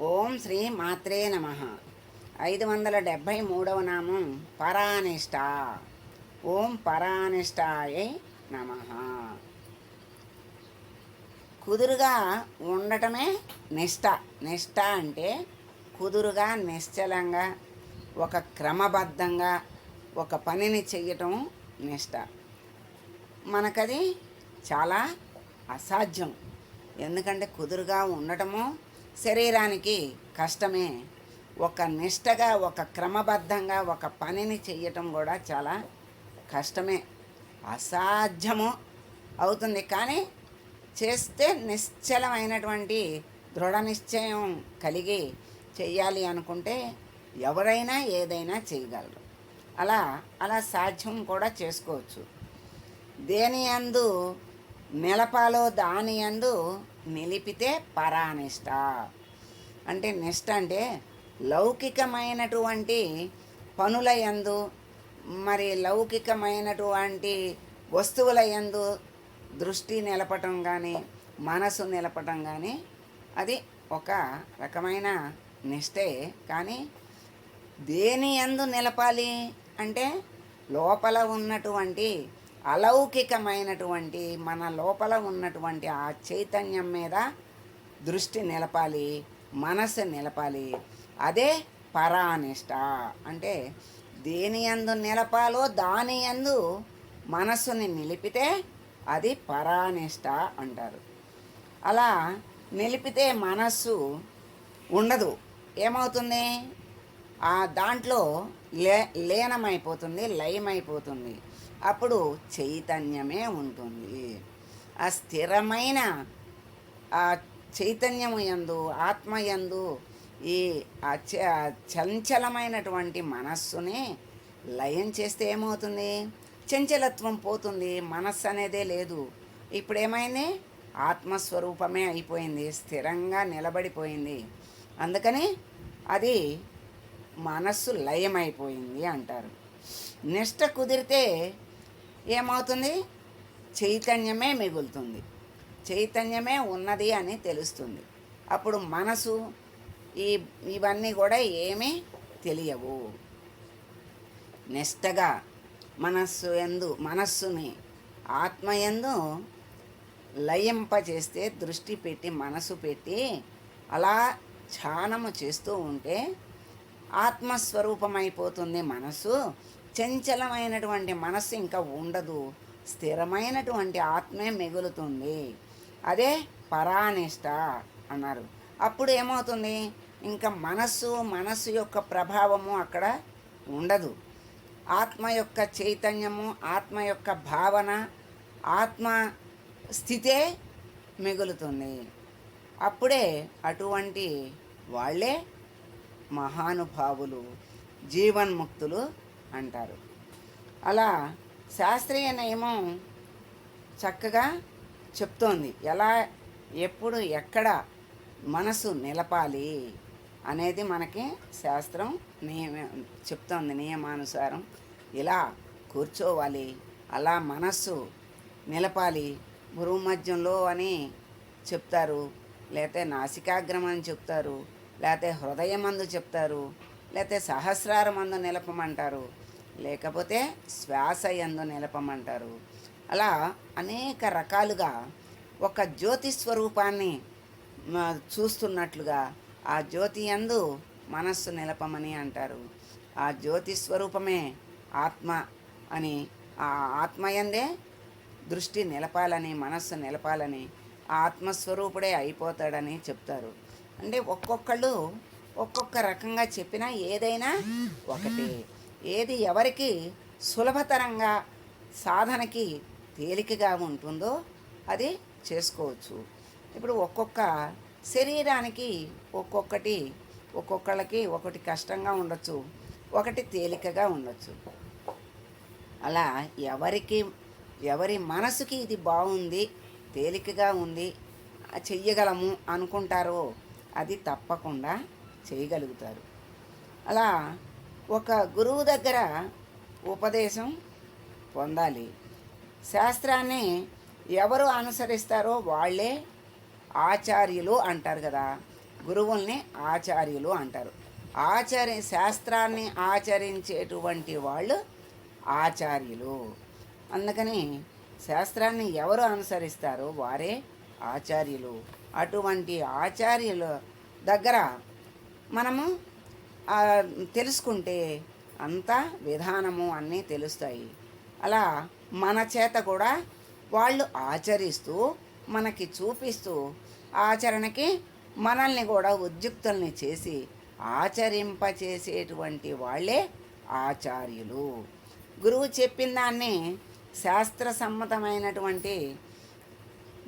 ఓం శ్రీ మాత్రే నమ. ఐదు వందల డెబ్భై మూడవ నామం పరానిష్ట. ఓం పరానిష్టాయ నమ. కుదురుగా ఉండటమే నిష్ట. నిష్ట అంటే కుదురుగా నిశ్చలంగా ఒక క్రమబద్ధంగా ఒక పనిని చెయ్యటం నిష్ట. మనకది చాలా అసాధ్యం. ఎందుకంటే కుదురుగా ఉండటము శరీరానికి కష్టమే. ఒక నిష్టగా ఒక క్రమబద్ధంగా ఒక పనిని చేయటం కూడా చాలా కష్టమే. అసాధ్యము అవుతుంది. కానీ చేస్తే నిశ్చలమైనటువంటి దృఢ నిశ్చయం కలిగి చేయాలి అనుకుంటే ఎవరైనా ఏదైనా చేయగలరు అలా అలా సాధ్యం కూడా చేసుకోవచ్చు. దేని యందు నిలపాలో దాని యందు నిలిపితే పరానిష్ట. అంటే నెక్స్ట్ అంటే లౌకికమైనటువంటి పనుల యందు మరి లౌకికమైనటువంటి వస్తువుల యందు దృష్టి నిలపటం కానీ మనసు నిలపటం కానీ అది ఒక రకమైన నిష్టే. కానీ దేని ఎందు నిలపాలి అంటే లోపల ఉన్నటువంటి అలౌకికమైనటువంటి మన లోపల ఉన్నటువంటి ఆ చైతన్యం మీద దృష్టి నిలపాలి. మనసు నిలపాలి. అదే పరానిష్ట. అంటే దేని యందు నిలపాలో దాని యందు మనస్సుని నిలిపితే అది పరానిష్ట అంటారు. అలా నిలిపితే మనస్సు ఉండదు. ఏమవుతుంది? ఆ దాంట్లో లే లీనమైపోతుంది లయమైపోతుంది. అప్పుడు చైతన్యమే ఉంటుంది. ఆ స్థిరమైన ఆ చైతన్యము యందు ఆత్మయందు ఈ చ- చంచలమైనటువంటి మనస్సుని లయం చేస్తే ఏమవుతుంది? చంచలత్వం పోతుంది. మనస్సు అనేదే లేదు. ఇప్పుడు ఏమైంది ఆత్మస్వరూపమే అయిపోయింది. స్థిరంగా నిలబడిపోయింది. అందుకని అది మనస్సు లయమైపోయింది అంటారు. నిష్ట కుదిరితే ఏమవుతుంది? చైతన్యమే మిగులుతుంది. చైతన్యమే ఉన్నది అని తెలుస్తుంది. అప్పుడు మనసు ఈ ఇవన్నీ కూడా ఏమీ తెలియవు. నిష్టగా మనస్సు ఎందు మనస్సుని ఆత్మయందు లయింపచేస్తే దృష్టి పెట్టి మనసు పెట్టి అలా ధ్యానము చేస్తూ ఉంటే ఆత్మస్వరూపమైపోతుంది మనసు చంచలమైనటువంటి మనస్సు ఇంకా ఉండదు. స్థిరమైనటువంటి ఆత్మే మిగులుతుంది. అదే పరానిష్ట అన్నారు. అప్పుడు ఏమవుతుంది? ఇంకా మనస్సు మనస్సు యొక్క ప్రభావము అక్కడ ఉండదు. ఆత్మ యొక్క చైతన్యము ఆత్మ యొక్క భావన ఆత్మ స్థితే మిగులుతుంది. అప్పుడే అటువంటి వాళ్ళే మహానుభావులు జీవన్ముక్తులు అంటారు. అలా శాస్త్రీయ నియమం చక్కగా చెప్తోంది. ఎలా ఎప్పుడు ఎక్కడ మనసు నిలపాలి అనేది మనకి శాస్త్రం నియమ చెప్తోంది నియమానుసారం. ఇలా కూర్చోవాలి అలా మనస్సు నిలపాలి. భూమధ్యంలో అని చెప్తారు లేకపోతే నాసికాగ్రం అని చెప్తారు లేకపోతే హృదయమందు చెప్తారు లేకపోతే సహస్రారమందు నిలపమంటారు లేకపోతే శ్వాస యందు నిలపమంటారు. అలా అనేక రకాలుగా ఒక జ్యోతి స్వరూపాన్ని చూస్తున్నట్లుగా ఆ జ్యోతి యందు మనస్సు నిలపమని అంటారు. ఆ జ్యోతి స్వరూపమే ఆత్మ అని ఆ ఆత్మయందే దృష్టి నిలపాలని మనస్సు నిలపాలని ఆ ఆత్మస్వరూపుడే అయిపోతాడని చెప్తారు. అంటే ఒక్కొక్కళ్ళు ఒక్కొక్క రకంగా చెప్పినా ఏదైనా ఒకటి. ఏది ఎవరికి సులభతరంగా సాధనకి తేలికగా ఉంటుందో అది చేసుకోవచ్చు. ఇప్పుడు ఒక్కొక్క శరీరానికి ఒక్కొక్కటి ఒక్కొక్కళ్ళకి ఒకటి కష్టంగా ఉండొచ్చు ఒకటి తేలికగా ఉండొచ్చు. అలా ఎవరికి ఎవరి మనసుకి ఇది బాగుంది తేలికగా ఉంది చెయ్యగలము అనుకుంటారో అది తప్పకుండా చేయగలుగుతారు అలా ఒక గురువు దగ్గర ఉపదేశం పొందాలి. శాస్త్రాన్ని ఎవరు అనుసరిస్తారో వాళ్ళే ఆచార్యులు అంటారు కదా. గురువుల్ని ఆచార్యులు అంటారు. ఆచరి శాస్త్రాన్ని ఆచరించేటువంటి వాళ్ళు ఆచార్యులు. అందుకని శాస్త్రాన్ని ఎవరు అనుసరిస్తారో వారే ఆచార్యులు. అటువంటి ఆచార్యుల దగ్గర మనము తెలుసుకుంటే అంతా విధానము అన్నీ తెలుస్తాయి. అలా మన చేత కూడా వాళ్ళు ఆచరిస్తూ మనకి చూపిస్తూ ఆచరణకి మనల్ని కూడా ఉద్యుక్తుల్ని చేసి ఆచరింపచేసేటువంటి వాళ్ళే ఆచార్యులు. గురువు చెప్పిన దాన్ని శాస్త్ర సమ్మతమైనటువంటి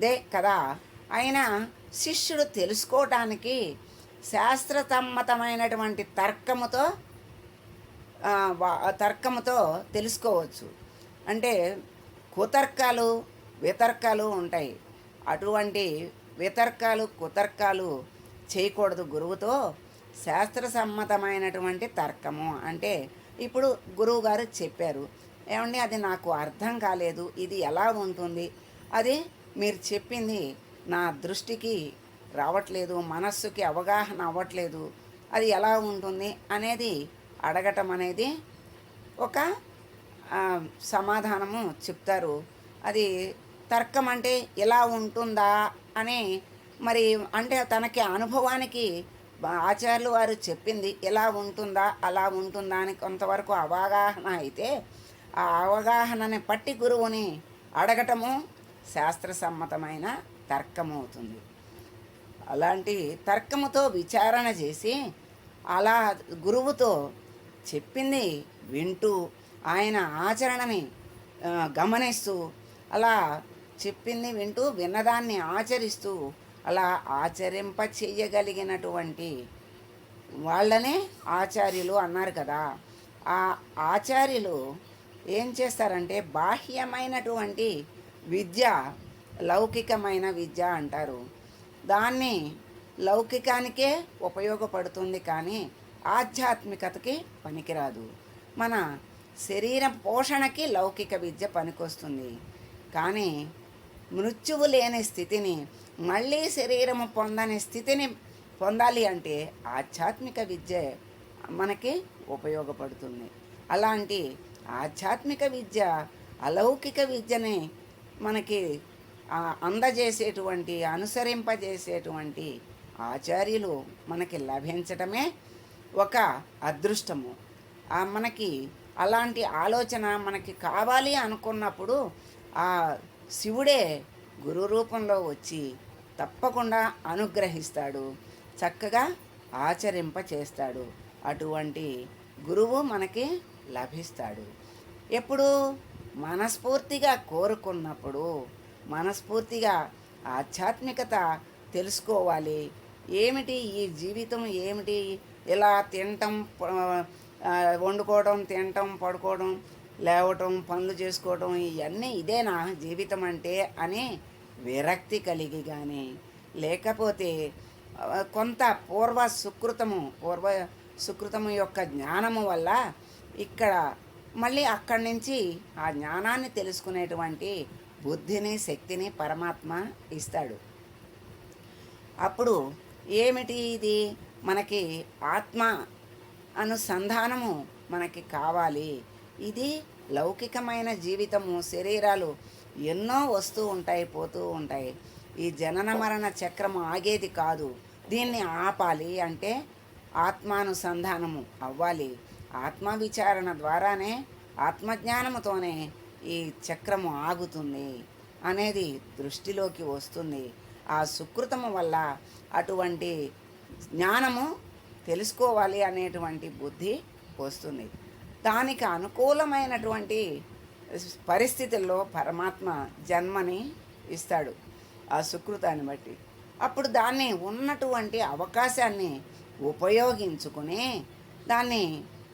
దే కదా. అయినా శిష్యుడు తెలుసుకోవటానికి శాస్త్ర సమ్మతమైనటువంటి తర్కముతో తర్కముతో తెలుసుకోవచ్చు. అంటే కుతర్కాలు వితర్కాలు ఉంటాయి. అటువంటి వితర్కాలు కుతర్కాలు చేయకూడదు గురువుతో. శాస్త్ర సమ్మతమైనటువంటి తర్కము. అంటే ఇప్పుడు గురువు గారు చెప్పారు ఏమండి అది నాకు అర్థం కాలేదు. ఇది ఎలా ఉంటుంది? అది మీరు చెప్పింది నా దృష్టికి రావట్లేదు మనస్సుకి అవగాహన అవ్వట్లేదు. అది ఎలా ఉంటుంది? అనేది అడగటం అనేది ఒక సమాధానము చెప్తారు. అది తర్కం అంటే ఇలా ఉంటుందా అని మరి అంటే తనకి అనుభవానికి ఆచార్యులు వారు చెప్పింది ఎలా ఉంటుందా అలా ఉంటుందా అని కొంతవరకు అవగాహన అయితే ఆ అవగాహనని పట్టి గురువుని అడగటము శాస్త్రసమ్మతమైన తర్కమవుతుంది. అలాంటి తర్కముతో విచారణ చేసి అలా గురువుతో చెప్పింది వింటూ ఆయన ఆచరణని గమనిస్తూ అలా చెప్పింది వింటూ విన్నదాన్ని ఆచరిస్తూ అలా ఆచరింప చెయ్యగలిగినటువంటి వాళ్ళనే ఆచార్యులు అన్నారు కదా. ఆ ఆచార్యులు ఏం చేస్తారంటే బాహ్యమైనటువంటి విద్య లౌకికమైన విద్య అంటారు. దాన్ని లౌకికానికే ఉపయోగపడుతుంది కానీ ఆధ్యాత్మికతకి పనికిరాదు. మన శరీర పోషణకి లౌకిక విద్య పనికొస్తుంది. కానీ మృత్యువు లేని స్థితిని మళ్ళీ శరీరము పొందని స్థితిని పొందాలి అంటే ఆధ్యాత్మిక విద్య మనకి ఉపయోగపడుతుంది. అలాంటి ఆధ్యాత్మిక విద్య అలౌకిక విద్యని మనకి అందజేసేటువంటి అనుసరింపజేసేటువంటి ఆచార్యులు మనకి లభించటమే ఒక అదృష్టము. ఆ మనకి అలాంటి ఆలోచన మనకి కావాలి అనుకున్నప్పుడు ఆ శివుడే గురు రూపంలో వచ్చి తప్పకుండా అనుగ్రహిస్తాడు చక్కగా ఆచరింప చేస్తాడు అటువంటి గురువు మనకి లభిస్తాడు. ఎప్పుడు మనస్ఫూర్తిగా కోరుకున్నప్పుడు మనస్ఫూర్తిగా ఆధ్యాత్మికత తెలుసుకోవాలి. ఏమిటి ఈ జీవితం? ఏమిటి? ఇలా తినటం? వండుకోవడం తినటం పడుకోవడం లేవటం పనులు చేసుకోవడం ఇవన్నీ ఇదేనా జీవితం అంటే అని విరక్తి కలిగి కానీ లేకపోతే కొంత పూర్వ సుకృతము పూర్వ సుకృతము యొక్క జ్ఞానము వల్ల ఇక్కడ మళ్ళీ అక్కడి నుంచి ఆ జ్ఞానాన్ని తెలుసుకునేటువంటి బుద్ధిని శక్తిని పరమాత్మ ఇస్తాడు. అప్పుడు ఏమిటి ఇది? మనకి ఆత్మ అనుసంధానము మనకి కావాలి. ఇది లౌకికమైన జీవితము శరీరాలు ఎన్నో వస్తూ ఉంటాయి పోతూ ఉంటాయి. ఈ జనన మరణ చక్రము ఆగేది కాదు. దీన్ని ఆపాలి అంటే ఆత్మానుసంధానము అవ్వాలి. ఆత్మవిచారణ ద్వారానే ఆత్మజ్ఞానముతోనే ఈ చక్రము ఆగుతుంది అనేది దృష్టిలోకి వస్తుంది. ఆ సుకృతము వల్ల అటువంటి జ్ఞానము తెలుసుకోవాలి అనేటువంటి బుద్ధి వస్తుంది. దానికి అనుకూలమైనటువంటి పరిస్థితుల్లో పరమాత్మ జన్మని ఇస్తాడు ఆ సుకృతాన్ని బట్టి. అప్పుడు దాన్ని ఉన్నటువంటి అవకాశాన్ని ఉపయోగించుకుని దాన్ని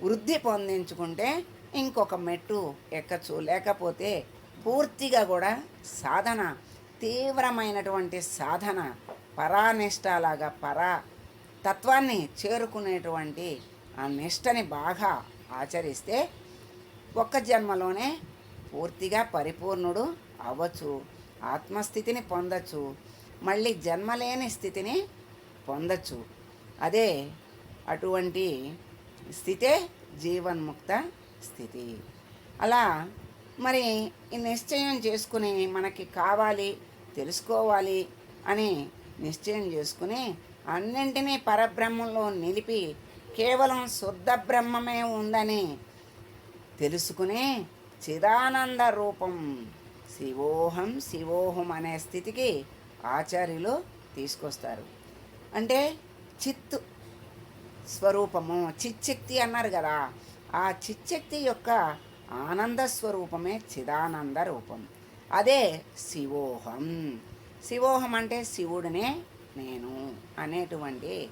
వృద్ధి పొందించుకుంటే ఇంకొక మెట్టు ఎక్కచ్చు. లేకపోతే పూర్తిగా కూడా సాధన తీవ్రమైనటువంటి సాధన పరానిష్టలాగా పరా తత్వాన్ని చేరుకునేటువంటి ఆ నిష్టని బాగా ఆచరిస్తే ఒక్క జన్మలోనే పూర్తిగా పరిపూర్ణుడు అవ్వచ్చు ఆత్మస్థితిని పొందచ్చు మళ్ళీ జన్మలేని స్థితిని పొందచ్చు. అదే అటువంటి స్థితే జీవన్ముక్త స్థితి. అలా మరి ఈ నిశ్చయం చేసుకుని మనకి కావాలి తెలుసుకోవాలి అని నిశ్చయం చేసుకుని అన్నింటినీ పరబ్రహ్మంలో నిలిపి కేవలం శుద్ధ బ్రహ్మమే ఉందని తెలుసుకునే చిదానంద రూపం శివోహం శివోహం అనే స్థితికి ఆచార్యులు తీసుకొస్తారు. అంటే చిత్తు స్వరూపము చిచ్చక్తి అన్నారు కదా ఆ చిచ్చక్తి యొక్క ఆనంద స్వరూపమే చిదానంద రూపం. అదే శివోహం. శివోహం అంటే శివుడినే నేను అనేటువంటి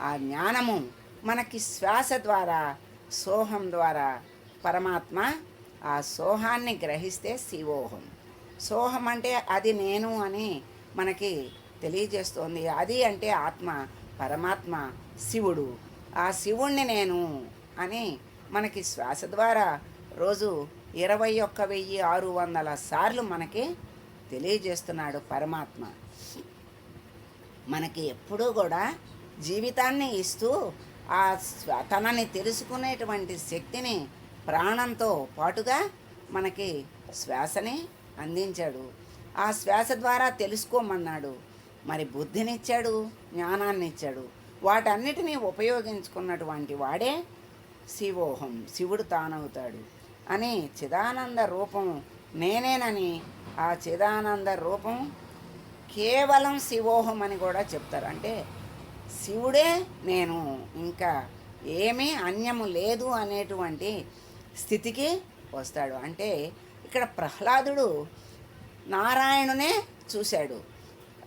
ఆ జ్ఞానము మనకి శ్వాస ద్వారా సోహం ద్వారా పరమాత్మ ఆ సోహాన్ని గ్రహిస్తే శివోహం. సోహం అంటే అది నేను అని మనకి తెలియజేస్తోంది. అది అంటే ఆత్మ పరమాత్మ శివుడు. ఆ శివుణ్ణి నేను అని మనకి శ్వాస ద్వారా రోజు ఇరవై ఒక్క వెయ్యి ఆరు వందల సార్లు మనకి తెలియజేస్తున్నాడు పరమాత్మ. మనకి ఎప్పుడూ కూడా జీవితాన్ని ఇస్తూ ఆ తనని తెలుసుకునేటువంటి శక్తిని ప్రాణంతో పాటుగా మనకి శ్వాసని అందించాడు. ఆ శ్వాస ద్వారా తెలుసుకోమన్నాడు. మరి బుద్ధినిచ్చాడు జ్ఞానాన్ని ఇచ్చాడు వాటన్నిటినీ ఉపయోగించుకున్నటువంటి వాడే శివోహం శివుడు తానవుతాడు అని చిదానంద రూపం నేనేనని ఆ చిదానంద రూపం కేవలం శివోహం అని కూడా చెప్తారు. అంటే శివుడే నేను ఇంకా ఏమీ అన్యము లేదు అనేటువంటి స్థితికి వస్తాడు. అంటే ఇక్కడ ప్రహ్లాదుడు నారాయణునే చూశాడు.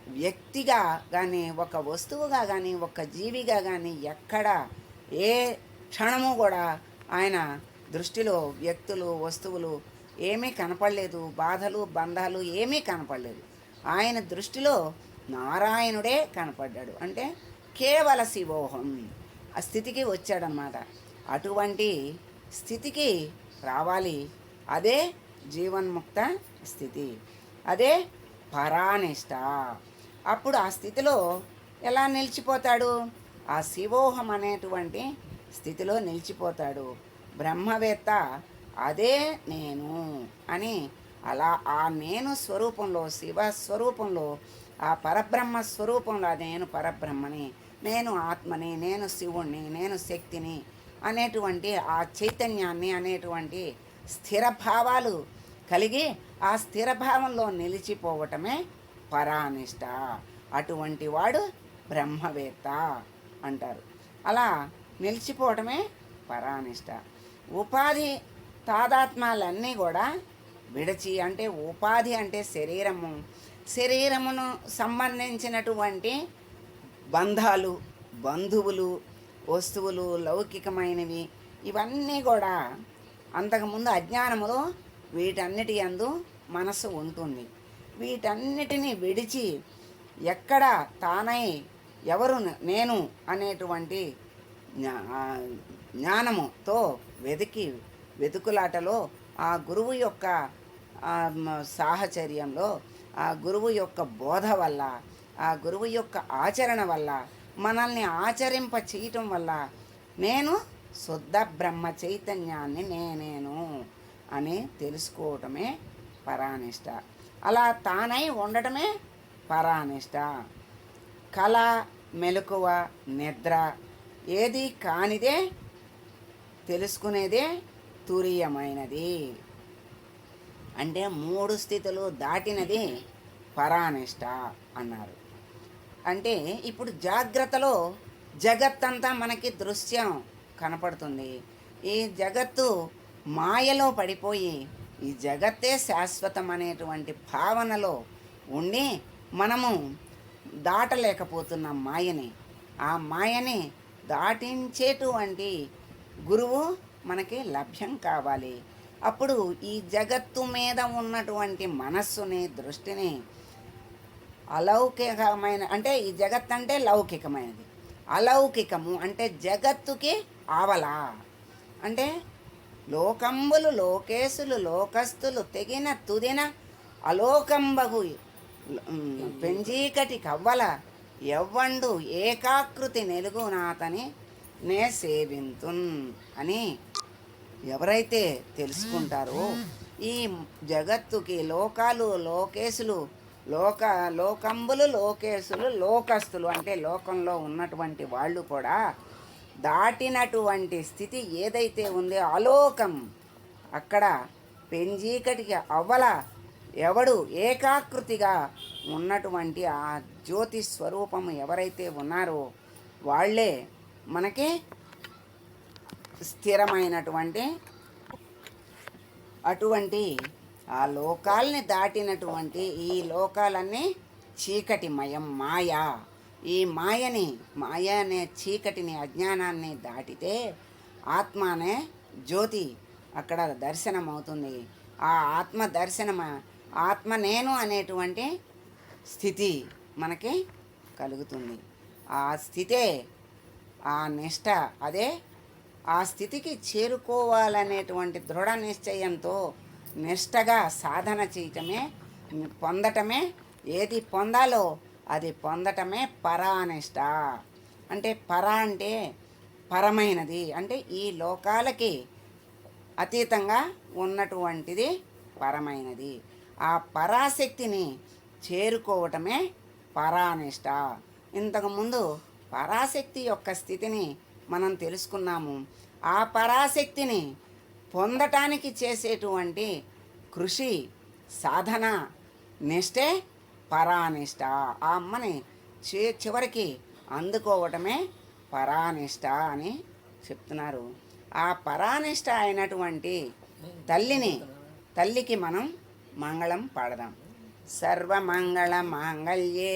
వ్యక్తిగా కానీ ఒక వస్తువుగా కానీ ఒక జీవిగా కానీ ఎక్కడ ఏ క్షణము కూడా ఆయన దృష్టిలో వ్యక్తులు వస్తువులు ఏమీ కనపడలేదు. బాధలు బంధాలు ఏమీ కనపడలేదు. ఆయన దృష్టిలో నారాయణుడే కనపడ్డాడు. అంటే కేవల శివోహం. ఆ స్థితికి వచ్చాడనమాట అటువంటి స్థితికి రావాలి. అదే జీవన్ముక్త స్థితి. అదే పరానిష్ట. అప్పుడు ఆ స్థితిలో ఎలా నిలిచిపోతాడు? ఆ శివోహం అనేటువంటి స్థితిలో నిలిచిపోతాడు. బ్రహ్మవేత్త అదే నేను అని అలా ఆ నేను స్వరూపంలో శివ స్వరూపంలో ఆ పరబ్రహ్మ స్వరూపంలో నేను పరబ్రహ్మని నేను ఆత్మని నేను శివుణ్ణి నేను శక్తిని అనేటువంటి ఆ చైతన్యాన్ని అనేటువంటి స్థిర భావాలు కలిగి ఆ స్థిర భావంలో నిలిచిపోవటమే పరానిష్ట. అటువంటి వాడు బ్రహ్మవేత్త అంటారు. అలా నిలిచిపోవటమే పరానిష్ట. ఉపాధి తాదాత్మ్యాలన్నీ కూడా విడచి అంటే ఉపాధి అంటే శరీరము. శరీరమును సంబంధించినటువంటి బంధాలు బంధువులు వస్తువులు లౌకికమైనవి ఇవన్నీ కూడా అంతకుముందు అజ్ఞానములో వీటన్నిటి అందు మనసు ఉంటుంది. వీటన్నిటిని విడిచి ఎక్కడ తానై ఎవరు నేను అనేటువంటి జ్ఞా- జ్ఞానముతో వెతికి వెతుకులాటలో ఆ గురువు యొక్క సాహచర్యంలో ఆ గురువు యొక్క బోధ వల్ల ఆ గురువు యొక్క ఆచరణ వల్ల మనల్ని ఆచరింప చేయటం వల్ల నేను శుద్ధ బ్రహ్మ చైతన్యాన్ని నేనేను అని తెలుసుకోవటమే పరానిష్ట. అలా తానై ఉండటమే పరానిష్ట. కళ మెలకువ నిద్ర ఏది కానిదే తెలుసుకునేదే తురియమైనది. అంటే మూడు స్థితులు దాటినది పరానిష్ట అన్నారు. అంటే ఇప్పుడు జాగ్రత్తలో జగత్తంతా మనకి దృశ్యం కనపడుతుంది. ఈ జగత్తు మాయలో పడిపోయి ఈ జగత్తే శాశ్వతం అనేటువంటి భావనలో ఉండి మనము దాటలేకపోతున్న మాయని. ఆ మాయని దాటించేటువంటి గురువు మనకి లభ్యం కావాలి. అప్పుడు ఈ జగత్తు మీద ఉన్నటువంటి మనస్సుని దృష్టిని అలౌకికమైన అంటే ఈ జగత్ అంటే లౌకికమైనది. అలౌకికము అంటే జగత్తుకి ఆవల. అంటే లోకంబులు లోకేశులు లోకస్తులు తెగిన తుదిన అలోకంబగు పెంజీకటి కవ్వల ఎవ్వండు ఏకాకృతి నెలుగునాతని నే సేవింతున్ అని ఎవరైతే తెలుసుకుంటారో ఈ జగత్తుకి లోకాలు లోకేశులు లోక లోకంబులు లోకేశులు లోకస్తులు అంటే లోకంలో ఉన్నటువంటి వాళ్ళు కూడా దాటినటువంటి స్థితి ఏదైతే ఉందో అలోకం అక్కడ పెంజీకటికి అవ్వల. ఎవడు ఏకాకృతిగా ఉన్నటువంటి ఆ జ్యోతి స్వరూపం ఎవరైతే ఉన్నారో వాళ్ళే మనకి స్థిరమైనటువంటి అటువంటి ఆ లోకాల్ని దాటినటువంటి ఈ లోకాలన్నీ చీకటిమయం మాయ. ఈ మాయని మాయ అనే చీకటిని అజ్ఞానాన్ని దాటితే ఆత్మ అనే జ్యోతి. అక్కడ దర్శనం అవుతుంది ఆ ఆత్మ దర్శనం ఆత్మ నేను అనేటువంటి స్థితి మనకి కలుగుతుంది. ఆ స్థితే ఆ నిష్ట అదే ఆ స్థితికి చేరుకోవాలనేటువంటి దృఢ నిశ్చయంతో నిష్టగా సాధన చేయటమే పొందటమే ఏది పొందాలో అది పొందటమే పరానిష్ట. అంటే పర అంటే పరమైనది. అంటే ఈ లోకాలకి అతీతంగా ఉన్నటువంటిది పరమైనది. ఆ పరాశక్తిని చేరుకోవటమే పరానిష్ట. ఇంతకుముందు పరాశక్తి యొక్క స్థితిని మనం తెలుసుకున్నాము. ఆ పరాశక్తిని పొందటానికి చేసేటువంటి కృషి సాధన నిష్టే పరానిష్ట. ఆ అమ్మని చి చివరికి అందుకోవటమే పరానిష్ట అని చెప్తున్నారు. ఆ పరానిష్ట అయినటువంటి తల్లిని తల్లికి మనం మంగళం పాడదాం. సర్వమంగళ మాంగళ్యే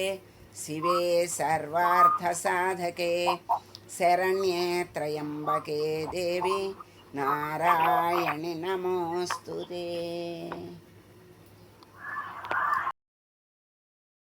శివే సర్వార్థ సాధకే. శరణ్యే త్రయంబకే దేవి నారాయణి నమోస్తుతే